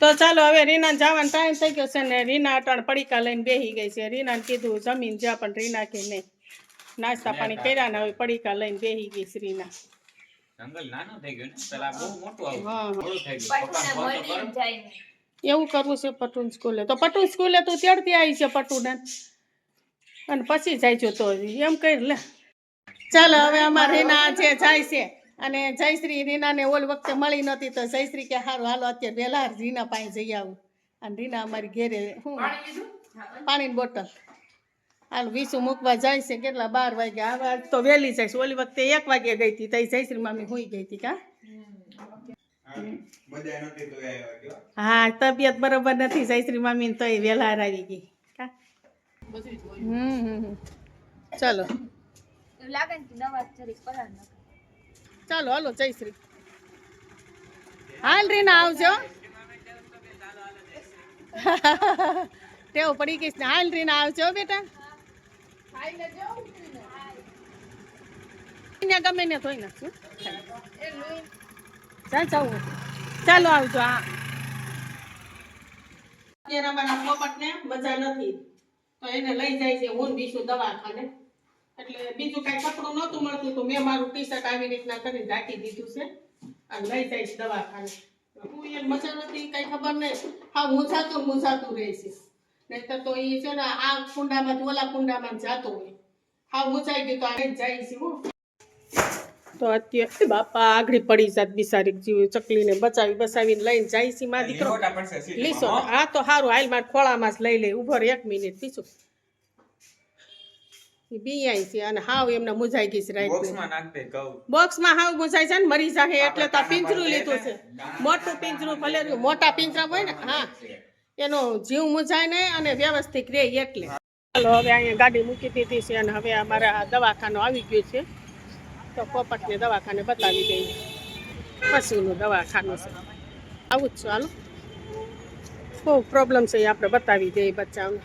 તો ચાલો હવે રીના જવાનો ટાઈમ થઈ ગયો છે ને રીના અટાણ પડીકા લઈને બેહી ગઈ છે. રીનાને કીધું જમીન જા પણ રીના કે નહીં નાસ્તા પાણી કર્યા ને હવે પડીકા લઈને બેહી ગઈ છે રીના. એવું કરવું છે પટુન સ્કૂલે. તો પટુન સ્કૂલે તું ત્યારથી આવી છે પટુને. અને પછી જાય છો તો એમ કહી લે. ચાલો હવે અમારે રીના જે જાય છે. અને જયશ્રી રીનાને ઓલ વખતે મળી નહોતી તો જયશ્રી કે સારું હાલો અત્યારે વહેલા રીના પાસે જઈ આવું. અને રીના અમારી ઘેરે શું? પાણીની બોટલ. હાલ વીસું મૂકવા જાય છે કેટલા બાર વાગ્યા આવા તો વહેલી જાય છે. ઓલી વખતે એક વાગે ગઈ હતી તઈ જયશ્રી મામી હુઈ ગઈ હતી કા? હા તબિયત બરોબર નથી. જયશ્રી મામી તો એ વહેલા આવી ગઈ. કા? હમ હમ હમ. ચાલો. ચાલો, હાલો જયશ્રી હાલ રીના આવજો. ટેવ પડી ગઈ હાલ રીના આવજો, બેટા. ગમે ને ધોઈ નાખશું. જા જવું ચાલો. આવજો, હા. પોપટને મજા નથી. તો એને લઈ જાય છે હું બીશું દવાખાને. એટલે બીજું કાંઈ કપડું નહોતું મળતું તો મેં મારું ટી શર્ટ આવી રીતના કરીને ઢાંકી દીધું છે. અને લઈ છે દવાખાને. હું મજા નથી કાંઈ ખબર નહીં. હા મૂંઝાતું મૂંઝાતું રહે છે. નહીંતર તો એ છે ને આ કુંડામાં ઓલા કુંડામાં જતો હોય. હા મૂંઝાઈ ગયું તો આ જાય છે હું. તો અત્યારે બાપા આગળ પડી જાત બિસારી જીવ ચકલીને બચાવી બચાવીને લઈને જાય છે માં દીકરો. લીસો હા તો સારું હાલ માર ખોળામાં જ લઈ લે ઊભો એક મિનિટ પીછું બિયાઈ છે અને હાવ એમને મુજાઈ ગઈ છે રાઈટ બોક્સમાં નાખ દે કહું. બોક્સમાં હાવ મુજાઈ છે ને મરી જાહે એટલે તો પિંજરું લીધું છે મોટું પિંજરું ભલે મોટા પિંજરા હોય ને હા. એનો જીવ મુજાય નહીં અને વ્યવસ્થિત રહે એટલે. ચાલો હવે અહીંયા ગાડી મૂકી દીધી છે અને હવે અમારા દવાખાનો આવી ગયો છે. તો પોપટને દવાખાને બતાવી દઈએ. પશુનું દવાખાનું છે. આવું જ ચાલો હાલો. બહુ પ્રોબ્લેમ છે એ આપણે બતાવી દઈએ બચ્ચાઓને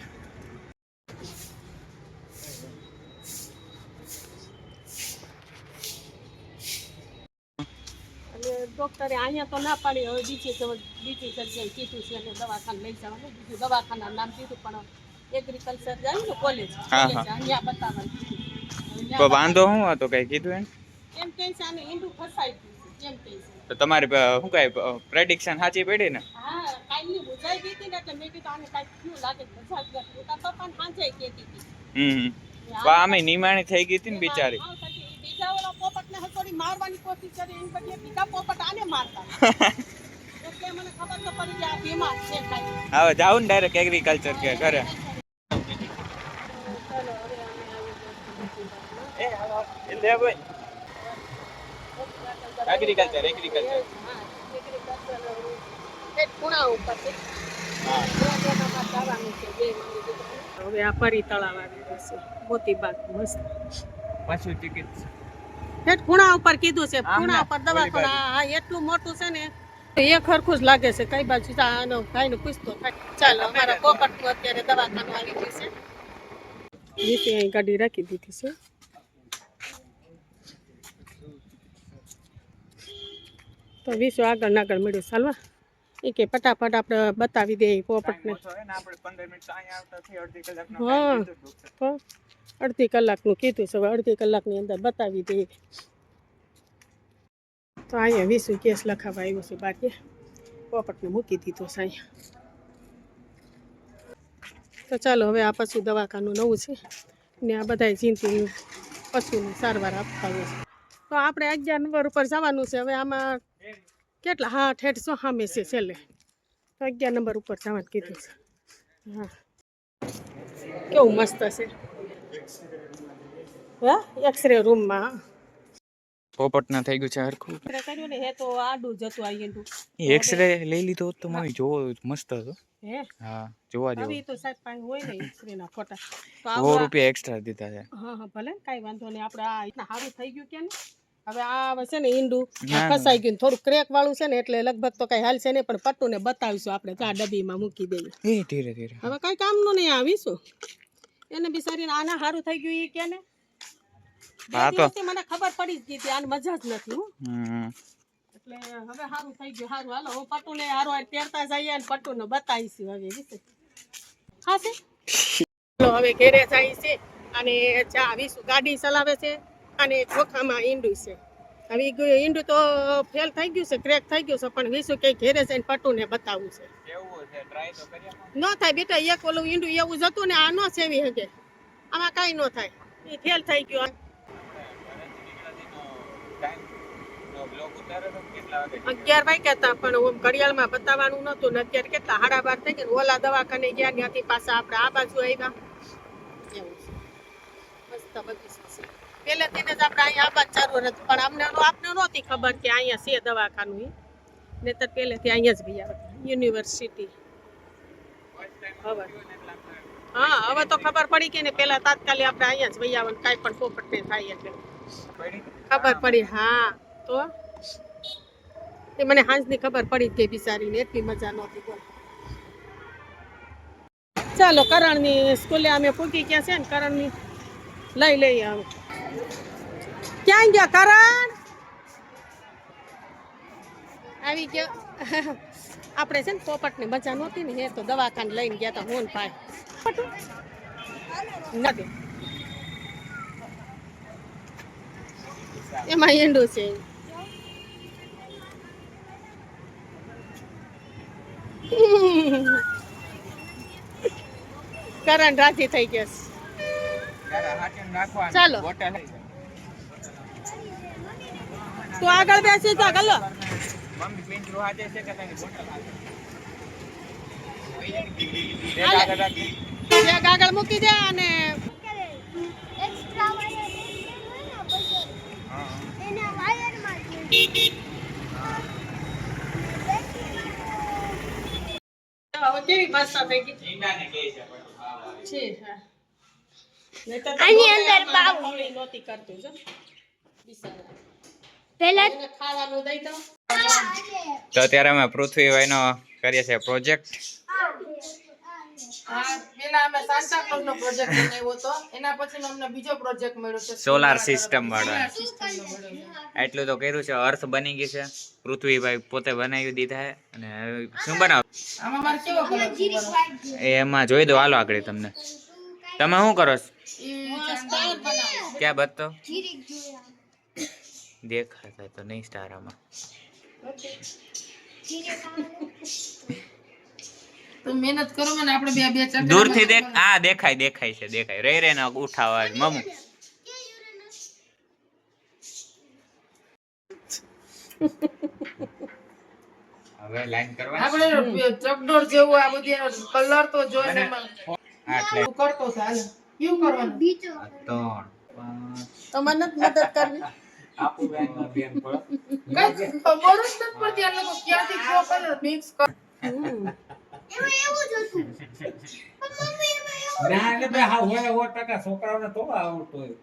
અને ડોક્ટરે અહીંયા તો ના પાડી હવે બીજી બીજી જગ્યાએ કીધું છે અને દવાખાને લઈ જવાનું. બીજું દવાખાના નામ કીધું પણ એગ્રીકલ્ચર જાય ને કોલેજ હા, હા. અહીંયા બતાવવાનું. તો વાંધો શું હતો કઈ કીધું એમ? એમ કહે છે આને ઈંડું ફસાઈ ગયું છે એમ કહે તો તમારી શું કઈ પ્રેડિક્શન સાચી પડી ને? હા કાલની બુજાઈ ગઈ હતી ને એટલે મેં કીધું આને કાંઈક થયું લાગે છે ફસાઈ ગયું છે. સાંજે કહેતી હતી. હમ. કે આમે નિમાણી થઈ ગઈ હતી ને બિચારી. હા, બીજા ઓલા પોપટને હસોડી મારવાની કોશિશ કરી એની બદલે બીજા પોપટ આને મારતા. એટલે મને ખબર તો પડી કે આ બીમાર છે કાઈ હવે જાઉં ને ડાયરેક્ટ એગ્રીકલ્ચર કે ઘરે. એગ્રીકલ્ચર એગ્રીકલ્ચર બે મારી દીકરીને. હવે આ પરી તળાવ આવી ગયું છે મોતીબાગ મસ્ત. પાછું ટિકિટ હેઠ ખૂણા ઉપર કીધું છે ખૂણા ઉપર દવાખાના હા એટલું મોટું છે ને એ ખરખું જ લાગે છે કઈ બાજુ આનો આનો ભાઈને પૂછતો ચાલો અમારા પોપટનું અત્યારે દવાખાનું આવી ગયું છે. નીચે અહીં ગાડી રાખી દીધી છે. તો વિશ્વ આગળ નાગળ મળ્યું ચાલવા. એ કે ફટાફટ આપણે બતાવી દઈએ પોપટને. હા. અડધી કલાકનું કીધું છે હવે અડધી કલાકની અંદર બતાવી દઈએ તો અહીંયા વીસું કેસ લખાવા આવ્યો છે બાકી. પોપટને મૂકી દીધો છે અહીંયા. તો ચાલો હવે આ પશુ દવાખાનું નવું છે. ને આ બધાય ચિંતી પશુની સારવાર આપતા હોય છે. તો આપણે અગિયાર નંબર ઉપર જવાનું છે હવે આમાં કેટલા? હા ઠેઠ હા સામે છેલ્લે. અગિયાર નંબર ઉપર જવાનું કીધું છે. હા. કેવું મસ્ત છે? હા? એક્સરે રૂમમાં પોપટના થઈ ગયું છે હરખું. કર્યું ને હે તો આડું જતું આવી એક્સરે લઈ લીધો તો મને જોવો મસ્ત હતો. હે? હા જોવા જેવો. તો સાહેબ પાસે હોય ને એક્સરેના ફોટા તો રૂપિયા એક્સ્ટ્રા દીધા છે. હા હા ભલે ને વાંધો નહીં. આપણે આ સારું થઈ ગયું કે ને? હવે આ આવે છે ને ઈંડું ના, ના. ફસાઈ ગયું થોડું ક્રેક વાળું છે ને એટલે લગભગ તો કઈ હાલશે નહીં પણ પટ્ટુને બતાવીશું આપણે ચા ડબ્બીમાં મૂકી દઈએ એ ધીરે ધીરે. હવે કાંઈ કામનું નહીં આવીશું. એને બિચારીને આના સારું થઈ ગયું એ કે ને હા તો. મને ખબર પડી જ ગઈ હતી આને મજા જ નથી હું. એટલે હવે સારું થઈ ગયું સારું હાલો હું પટુને હારો હાર પહેરતા જઈએ અને ને બતાવીશું હવે હા છે હવે ઘેરે જાય છે અને ચા આવીશું ગાડી ચલાવે છે? અને ચોખામાં ઈંડું છે. હવે ઈંડું તો ફેલ થઈ ગયું છે ક્રેક થઈ ગયું છે પણ વિશું ક્યાંય ઘેરે જઈને પટુને બતાવવું છે. ન થાય બેટા એક ઓલું ઈંડું એવું જ હતું ને આ ન સેવી હકે આમાં કાંઈ ન થાય. એ ફેલ થઈ ગયું. અગિયાર વાગ્યા હતા પણ ઓમ ઘડિયાળમાં બતાવવાનું નતું ને અત્યારે કેટલા સાડા બાર થઈ ગયા ઓલા દવાખાને ગયા ત્યાંથી પાછા આપણે આ બાજુ આવ્યા. એવું ખબર દવાખાનું ગયા યુનિવર્સિટી. હવે. તો ખબર પડી કે ને તાત્કાલિક આપણે અહીંયા જ વૈયા કાંઈ પણ પોપટ ને થાય એટલે ખબર પડી, હા, તો? એ મને હાંજની ખબર પડી ગઈ બિચારીને એટલી મજા નહોતી બોલ. ચાલો કરણની સ્કૂલે અમે પૂકી ગયા છે ને કરણની. લઈ લઈ આવ. ક્યાં ગયા? કરણ? આવી ગયો. આપણે છે ને પોપટની મજા નહોતી ને, એ તો દવાખાને લઈને ગયા હતા હું ને ભાઈ. નથી એમાં ઈંડું છે. કરણ રાજી થઈ ગયો છે. ચાલો. તો તું આગળ બેસી રાખજે. બેગ આગળ મૂકી દે અને એક્સ્ટ્રા વાયર હોય ને પછી હા. એના વાયરમાં જ હવે કેવી ભાષા થઈ ગઈ છે હા, તો આની અંદર બાવ. નહોતી કરતું જો. પહેલા ખાવાનું દઈ દો તો અત્યારે અમે પૃથ્વીભાઈનો કરીએ છીએ પ્રોજેક્ટ. હા પેલા અમે સાન્ટા ક્લોઝ નો પ્રોજેક્ટ બનાવ્યો હતો. એના પછી અમને બીજો પ્રોજેક્ટ મળ્યો છે. સોલાર સિસ્ટમ વાળો. એટલું તો કર્યું છે અર્થ બની ગઈ છે. પૃથ્વીભાઈ પોતે બનાવી દીધા છે અને શું બનાવ એમાં જોઈ દો હાલો આગળ તમને. તમે શું કરો છો. ક્યાં બતો દેખાતા તો નહીં સ્ટાર આમાં. જીરીક આવે. તો મહેનત કરો ને આપણે બે બે દૂરથી દેખ આ દેખાય દેખાય છે દેખાય. રે રે ના ઉઠાવા મમુ. હવે લાઈન કરવા આપણે ચકડોળ જેવું આ બધી કલર તો જોઈને આટલે. કરતો છે કેવું કરવાનું? બીજો. ત્રણ પાંચ. તમારે મદદ કરવી. આપું બેન બેન પર. કઈ ખબર જ નથી પડતી આ લોકો ક્યાંથી કયો કલર મિક્સ કર. હમ. એવું જ હતું. પણ મમ્મી એમાં એવું ના એટલે બે હા હોય ટકા છોકરાઓને તો આવડતો હોય.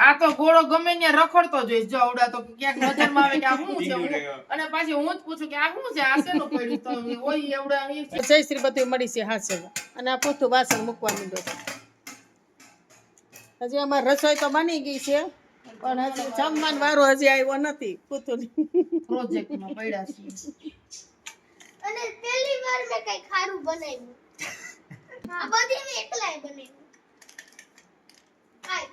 આ તો ઘોડો ગમે ત્યાં રખડતો જોઈશ જો આવડા તો ક્યાંક નજરમાં આવે કે આ શું છે અને પાછી હું જ પૂછું કે આ શું છે? આ શેનું પડ્યું તો? ઓય એવડા જય શ્રી બધું મળી છે હા અને આ પોતું વાસણ મૂકવા માંડ્યો છે. હજી અમારે રસોઈ તો બની ગઈ છે પણ હજી જમવાન વારો હજી આવ્યો નથી પૂતું પ્રોજેક્ટમાં પડ્યા છે. અને પહેલી વાર મેં કઈ ખારું બનાવ્યું. આ બધી મેં એકલાય બનાવ્યું હાય.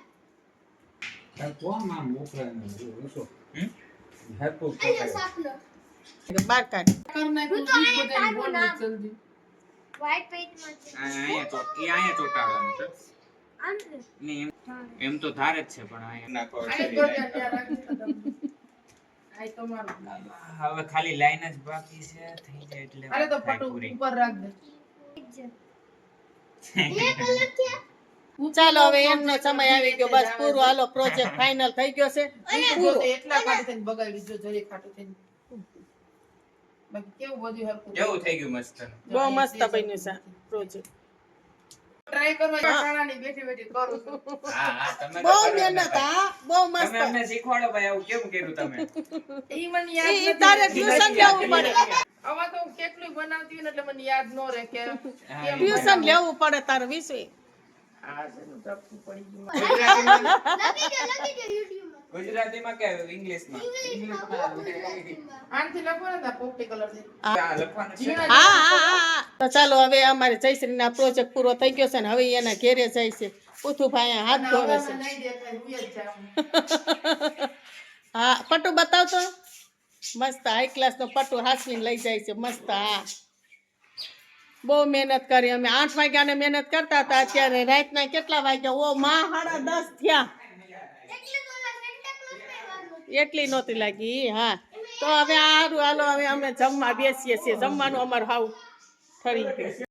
એમ તો ધારે જ છે પણ હવે ખાલી લાઈન જ બાકી છે થઈ જાય એટલે અરે તો પટુ ઉપર રાખ દે એક કલર થયા ચાલો હવે એમનો સમય આવી ગયો. બસ પૂરો. હાલો પ્રોજેક્ટ ફાઇનલ થઈ ગયો છે. ઈ એટલા ખાટું થઈને બગાડ્યું જો જરી ખાટું થઈને. બાકી કેવું બધું હરખું કેવું થઈ ગયું મસ્ત. બહુ મસ્ત બન્યું છે. પ્રોજેક્ટ ટ્રાય કરવા કાણાની બેઠી બેઠી કરું. હા હા તમે બહુ કરો જ ને મહેનત હા બહુ તમે અમને શીખવાડો ભાઈ આવું કેમ કર્યું તમે? ઈ મને યાદ નથી તારે ટ્યુશન લેવું પડે. આવા તો કેટલું બનાવતી હોય ને એટલે મને યાદ ન રહે કે ટ્યુશન લેવું પડે તારે વિશે. ગુજરાતીમાં કે ઇંગ્લિશમાં? તો ચાલો હવે અમારે જયશ્રીના પ્રોજેક્ટ પૂરો થઈ ગયો છે ને હવે એના ઘેરે જાય છે. ઉથુભાઈ હાથ ધોવે છે. હા પટ્ટુ બતાવતો? મસ્ત હાઈ ક્લાસનો પટ્ટુ હાસવીને લઈ જાય છે મસ્ત હા. બહુ મહેનત કરી. અમે આઠ વાગ્યાને મહેનત કરતા હતા. અત્યારે રાતના કેટલા વાગ્યા? ઓ, માં સાડા દસ થયા. એટલે નહોતી લાગી હા. તો હવે સારું હાલો, હવે અમે જમવા બેસીએ છીએ. જમવાનું અમારું હાવ ઠરી ગયું.